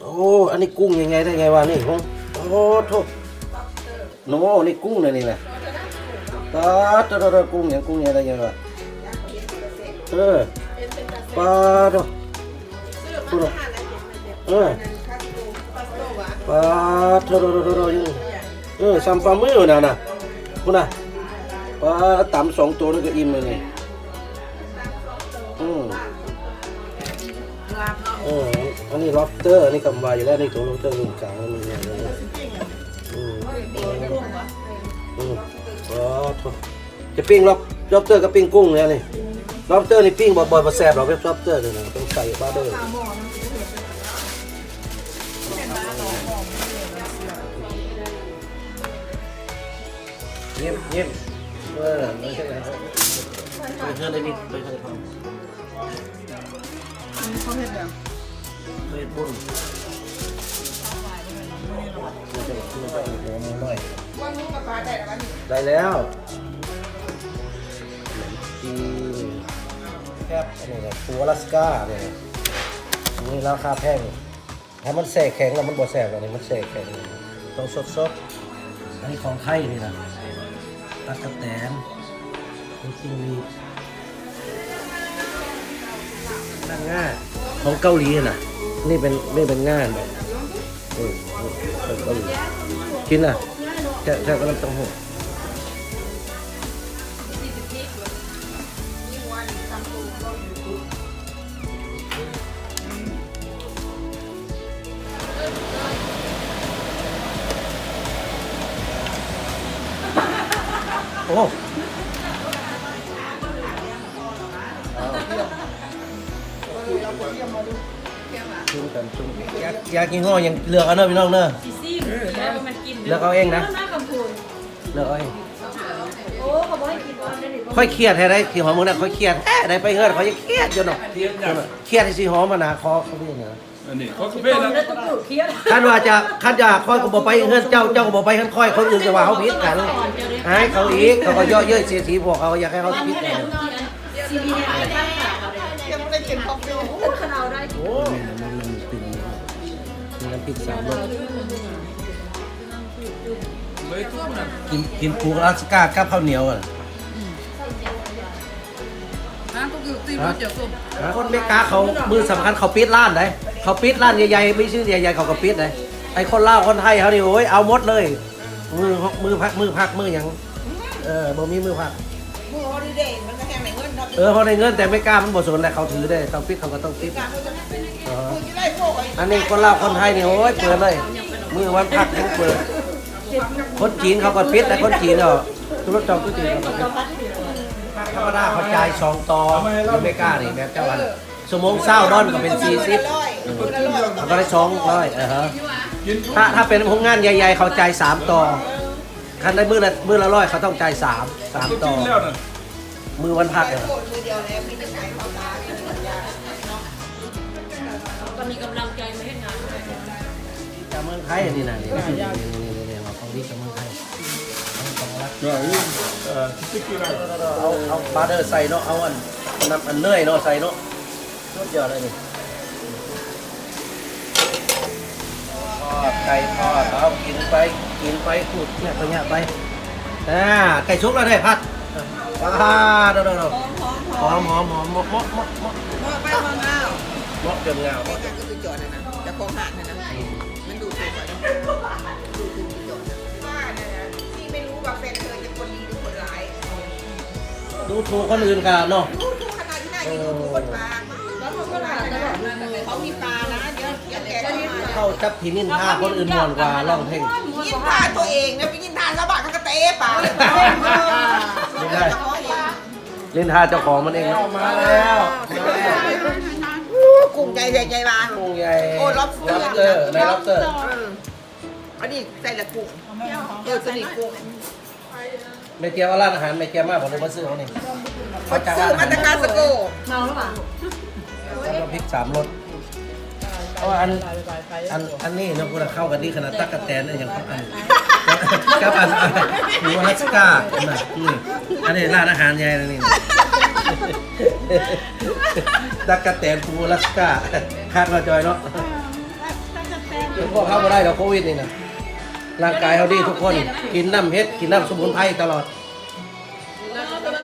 โอ้ อันนี้กุ้งยังไงได้ไงวะนี่ของโอ้โทษโน้นี่กุ้งเลยนี่แหละตาตาตาตากุ้งยังกุ้งยังได้ไงวะเออปลาโตดูดูเออปลาโตโตโตโตยังเออซัมปลามือน่ะน่ะคุณน่ะปลาต่ำสองตัวนี่ก็อิ่มเลยนี่อืมเออ อันนี้ lobster อันนี้กำวาอยู่แล้วนี่ตัว lobster หนึ่งกลางแล้วมันเนี่ยอืมอืมอ๋อจะปิ้ง lob lobster กับปิ้งกุ้งเนี่ยนี่ lobster นี่ปิ้งบ่อยๆบ่แซ่บหรอกเป็น lobster เลยนะต้องใส่บาเดอร์เงียบเงียบเออไม่ใช่แล้วไปเชิญเลยนี่ไปเชิญเขาเขา ได้แล้วขนมจีแคบอันนี้เนี่ยปูอลาสก้าเนี่ยนี่ราคาแพงถ้ามันแสกแข็งแล้วมันบ่แสบอันนี้มันแสกแข็งต้องสดสดๆอันนี้ของไทยนี่นะตักกะแตนนี่จิ้งหรีนั่งง่ายของเกาหลีน่ะ นี่เป็นนี่เป็นงานแบบนี่นี่เป็นเกาหลีกินอะแค่แค่ก็น้ำเต้าหู้โอ้ ชุ่มกันชุ่มอยากอยากกินห้อยังเลือกเอาเนอะพี่น้องเนอะซีซีแล้วมันกินเลือกเอาเองนะน้าคำพูนเลือกเอาเองโอ้เขาบอกให้กินว่าได้หรือค่อยเครียดให้ได้ที่หอมมึงนะค่อยเครียดแอะได้ไปเฮือนค่อยเครียดจนหนอกเทียนกันเครียดที่สิหอมมานาคอเขาเป็นยังไงอันนี้เขาคือเป็นอนแล้วนี้ต้องปลูกเคี้ยวคันว่าจะคันจะค่อยก็บอกไปเฮือนเจ้าเจ้าก็บอกไปคันค่อยคนอื่นจะว่าเขาผิดกันหายเขาอีกเขาก็ย่อเย้ยเสียทีพวกเขาอยากให้เขาผิดกัน ซีบีเนี่ยตั้งขาเขาเลยยังไม่ได้กินคอฟฟี่โอ้ขนาด ได้โอ้มันมันตึงมีน้ำพริกสามรสเลยทุกคนกินกินปูอลาสก้ากับข้าวเหนียวอะนะก็คือตีรถเจียวส้มคนไม่กล้าเขามือสำคัญเขาปิดร้านได้เขาปิดร้านใหญ่ๆไม่ชื่อใหญ่ๆเขาก็ปิดได้ไอ้คนลาวคนไทยเขานี่โอ้ยเอาหมดเลย มือมือพักมือพักมือหยังเออบ่มีมือพักมือฮอลิ เดย์มันก็แค่ไหนเงินเนาะเออเขาได้เงินแต่ไม่กล้ามันบ่สนแหละเขาถือได้ต้องปิดเขาก็ต้องปิดการมันจะเป็นอ๋อคุณจะได้พวกไอ้อันนี้คนลาวคนไทยนี่โอ้ยเปิดเลยมือวันพักเขาเปิด คนจีนเขาก็ปิดแต่คนจีนเนาะธุรกิจจองก็จีนเขาก็ปิดธรรมดาเขาจ่ายสองต่ออยู่ไม่กล้านี่แบบเจ้าวันสมงเศร้าดอนก็เป็นสี่สิบร้อยคนละร้อยเขาก็ได้สองร้อยเออฮะกินถ้าถ้าเป็นพวกงานใหญ่ ๆ เขาจ่ายสามต่อคันได้มือละมือละร้อยเขาต้องจ่ายสามสามก็ต่อกินแล้วน่ะ มือวันพักเหรอโคตรมือเดียวแล้วมีแต่ขายข้าวตาก็มีกำลังใจมาให้งานด้วยจากเมืองไทยอันนี่นะนี่นี่นี่นี่นี่ของดีจากเมืองไทยเอาของรักก็เอ่อที่กินอเอาเอาบาร์เดอร์ใส่เนาะเอาอันน้ำอันเนยเนาะใส่เนาะรสเดียวเลยนี่ทอดไก่ทอดเอากินไปกินไปขูดเนี่ยไปเนี่ยไปอ่าไก่ชุบแล้วได้พัด อ่าเดี๋ยวเดี๋ยวเดี๋ยวหอมหอมหอมเหมาะเหมาะเหมาะเหมาะมอไปมองเอาหมาะเกินเงาไอ้กันก็คือจอดนะนะจะคงหักนะนะมันดูถูกกันดูถูกจอดนะว่านี่ยนะที่ไม่รู้ว่าแฟนเธอจะคนดีหรือคนร้ายดูถูกคนอื่นกันเนาะดูถูกขนาดที่ไหนที่ดูถูกคนปลาแล้วเขาก็ด่าตลอดเลยเขามีปลานะเดี๋ยวเดี๋ยวแกก็มาเข้าจับทีนินท่าคนอื่นมวนกว่าร้องเพลง ยินทานตัวเองนะไปยินทานชาวบ้านเขาก็เตะปากเลย ไม่ได้ เล่นท่าเจ้าของมันเองเนาะมาแล้วมาแล้วกลุ่มใจใหญ่ใจบางกุ้งใหญ่โอ้ lobster ล็อบสเตอร์ในล็อบสเตอร์อันนี้ใส่ละกุ้งเออสนิทกุ้งไม่เกี่ยวกับร้านอาหารไม่เกี่ยวมากผมเลยมาซื้อเขานี่เขาซื้อมาตะการสโกเมาหรือเปล่าแล้วก็พริกสามรสเพราะว่าอันอันอันนี้เนาะคุณเข้ากันดีขนาดตักกะแตนเนี่ยยังเขาอัน กับอันหมูอลาสก้าน่ะนี่อันนี้ร้านอาหารใหญ่นะนี่ตักกะแตนปูอลาสก้าคาดว่าจอยเนาะถ้าเป็นพวกเข้ามาได้เราโควิดนี่นะร่างกายเขาดีทุกคนกินน้ำเฮ็ดกินน้ำสมุนไพรตลอด